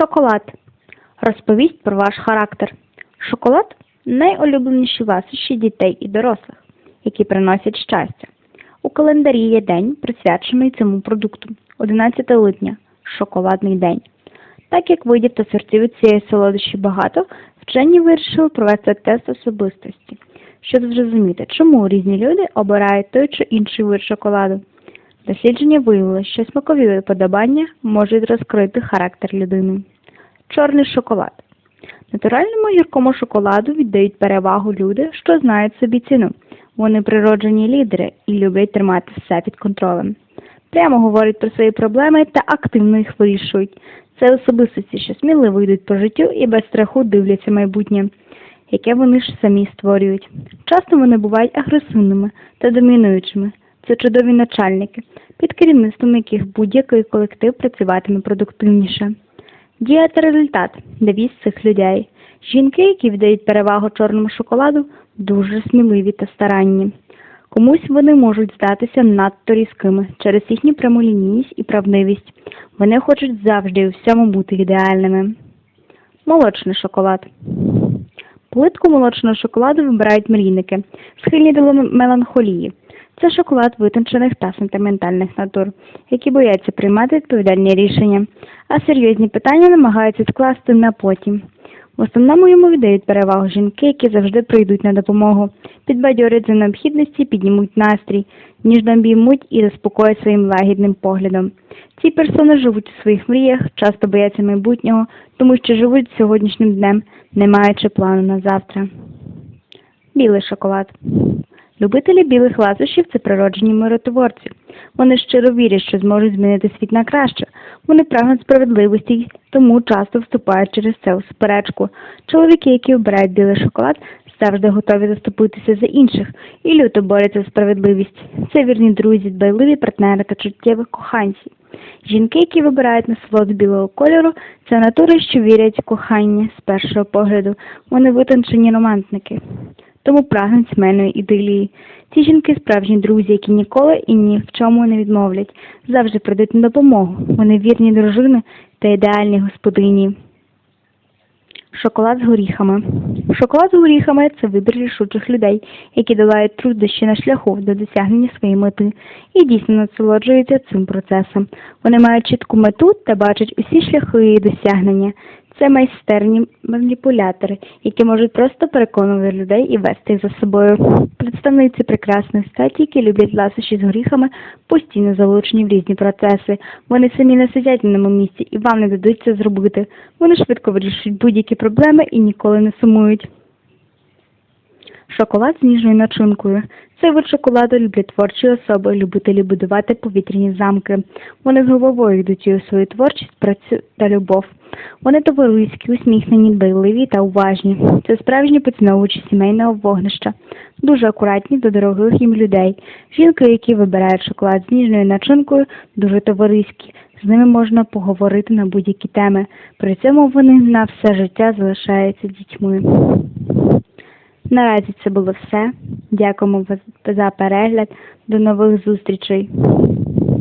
Шоколад. Розповість про ваш характер. Шоколад найулюбленіші ласощі дітей і дорослих, які приносять щастя. У календарі є день, присвячений цьому продукту 11 липня шоколадний день. Так як видів та сортів від цієї солодощі багато, вчені вирішили провести тест особистості, щоб зрозуміти, чому різні люди обирають той чи інший вид шоколаду. Дослідження виявило, що смакові виподобання можуть розкрити характер людини. Чорний шоколад. Натуральному гіркому шоколаду віддають перевагу люди, що знають собі ціну. Вони природжені лідери і люблять тримати все під контролем. Прямо говорять про свої проблеми та активно їх вирішують. Це особистості, що сміливо йдуть по життю і без страху дивляться майбутнє, яке вони ж самі створюють. Часто вони бувають агресивними та домінуючими. Це чудові начальники, під керівництвом яких будь-який колектив працюватиме продуктивніше. Дія та результат девіз цих людей. Жінки, які віддають перевагу чорному шоколаду, дуже сміливі та старанні. Комусь вони можуть здатися надто різкими через їхню прямолінійність і правдивість. Вони хочуть завжди у всьому бути ідеальними. Молочний шоколад. Плитку молочного шоколаду вибирають мрійники, схильні до меланхолії. Це шоколад витончених та сентиментальних натур, які бояться приймати відповідальні рішення, а серйозні питання намагаються скласти на потім. В основному йому віддають перевагу жінки, які завжди прийдуть на допомогу, підбадьорять за необхідності, піднімуть настрій, ніжно обіймуть і заспокоять своїм лагідним поглядом. Ці персони живуть у своїх мріях, часто бояться майбутнього, тому що живуть сьогоднішнім днем, не маючи плану на завтра. Білий шоколад. Любителі білих ласощів це природжені миротворці. Вони щиро вірять, що зможуть змінити світ на краще. Вони прагнуть справедливості, тому часто вступають через це у суперечку. Чоловіки, які обирають білий шоколад, завжди готові заступитися за інших і люто борються за справедливість. Це вірні друзі, дбайливі партнери та чуттєві коханці. Жінки, які вибирають насолоду білого кольору, це натури, що вірять в кохання з першого погляду. Вони витончені романтники тому прагнуть сімейної ідилії. Ці жінки справжні друзі, які ніколи і ні в чому не відмовлять, завжди прийдуть на допомогу. Вони вірні дружини та ідеальні господині. Шоколад з горіхами. Шоколад з горіхами це вибір рішучих людей, які долають труднощі на шляху до досягнення своєї мети і дійсно насолоджуються цим процесом. Вони мають чітку мету та бачать усі шляхи її досягнення. Це майстерні маніпулятори, які можуть просто переконувати людей і вести їх за собою. Представниці прекрасних статі, які люблять ласощі з горіхами, постійно залучені в різні процеси. Вони самі не сидять на одному місці і вам не дадуть це зробити. Вони швидко вирішують будь-які проблеми і ніколи не сумують. Шоколад з ніжною начинкою. Цей вид шоколаду люблять творчі особи, любителі будувати повітряні замки. Вони з головою йдуть у свою творчість, працю та любов. Вони товариські, усміхнені, дбайливі та уважні. Це справжні поціновувачі сімейного вогнища, дуже акуратні до дорогих їм людей. Жінки, які вибирають шоколад з ніжною начинкою, дуже товариські. З ними можна поговорити на будь-які теми. При цьому вони на все життя залишаються дітьми. Наразі це було все. Дякуємо за перегляд. До нових зустрічей.